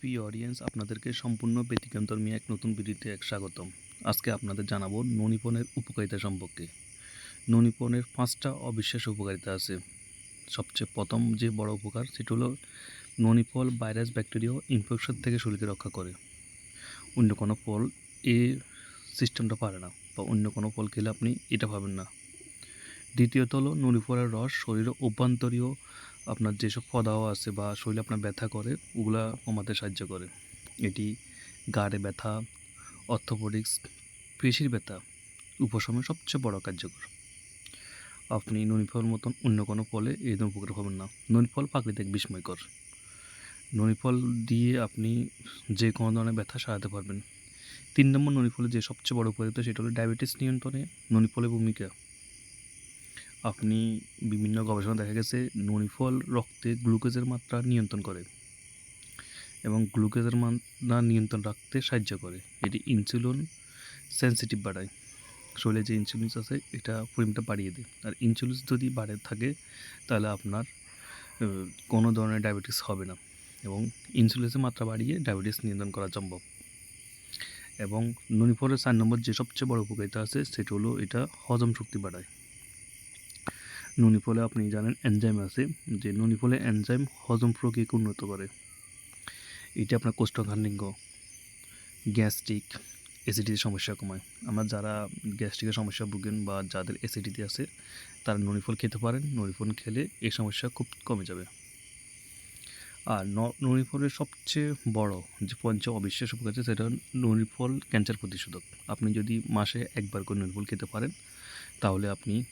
প্রিয় অডিয়েন্স আপনাদেরকে সম্পূর্ণ ব্যতিক্রমধর্মী এক নতুন ভিডিওতে এক স্বাগতম। আজকে আপনাদের জানাব ননিপনের উপকারিতা সম্পর্কে। ননিপনের পাঁচটা অবিশ্বাস উপকারিতা আছে। সবচেয়ে প্রথম যে বড় উপকার, সেটা হলো ননিফল ভাইরাস ব্যাকটেরিয়া ইনফেকশন থেকে শরীরকে রক্ষা করে। অন্য কোনো ফল এই সিস্টেমটা পারে না বা অন্য কোনো ফল খেলে আপনি এটা পাবেন না। দ্বিতীয়ত হলো ননিফলের রস শরীরে অভ্যন্তরীয় আপনার যেসব ফদাও আছে বা শরীরে আপনার ব্যথা করে, ওগুলা কমাতে সাহায্য করে। এটি গাড়ে ব্যথা, অর্থোপেডিক্স, পেশির ব্যথা উপশমে সবচেয়ে বড় কার্যকর। আপনি ননিফল মতন অন্য কোনো ফলে এই ধরনের উপকার পাবেন না। ননিফল প্রাকৃতিক বিস্ময়কর ননিফল দিয়ে আপনি যে কোনো ধরনের ব্যথা সারাতে পারবেন। তিন নম্বর ননিফলের যে সবচেয়ে বড় উপকারিতা সেটা হলো ডায়াবেটিস নিয়ন্ত্রণে ননিফলের ভূমিকা। আপনি বিভিন্ন গবেষণা দেখা গেছে ননিফল রক্তে গ্লুকোজের মাত্রা নিয়ন্ত্রণ করে এবং গ্লুকোজের মাত্রা নিয়ন্ত্রণ রাখতে সাহায্য করে। এটি ইনসুলিন সেন্সিটিভ বাড়ায়। শরীরে যে ইনসুলিন আছে, এটা পরিমাণটা বাড়িয়ে দেয়। আর ইনসুলিন যদি বাড়ে থাকে, তাহলে আপনার কোনো ধরনের ডায়াবেটিস হবে না এবং ইনসুলিনের মাত্রা বাড়িয়ে ডায়াবেটিস নিয়ন্ত্রণ করা সম্ভব। এবং ননিফলের চার নম্বর যে সবচেয়ে বড় উপকারিতা আছে, সেটা হলো এটা হজম শক্তি বাড়ায়। নুনি ফলে আপনি জানেন এনজাইম আছে, যে নুনি ফলে এনজাইম হজম প্রক্রিয়াকে উন্নত করে। এটি আপনার কোষ্ঠকাঠিন্য গ্যাস্ট্রিক অ্যাসিডিটির সমস্যা কমায়। আমরা যারা গ্যাস্ট্রিকের সমস্যা ভুগেন বা যাদের অ্যাসিডিটি আছে, তারা নুনি ফল খেতে পারেন। নুনি ফল খেলে এই সমস্যা খুব কমে যাবে। আর ন- নুনি ফলের সবচেয়ে বড় যে পঞ্চ অবিশ্বাস উপকার আছে, সেটা নুনি ফল ক্যান্সার প্রতিষেধক। আপনি যদি মাসে একবার করে নুনি ফল খেতে পারেন, তাহলে আপনি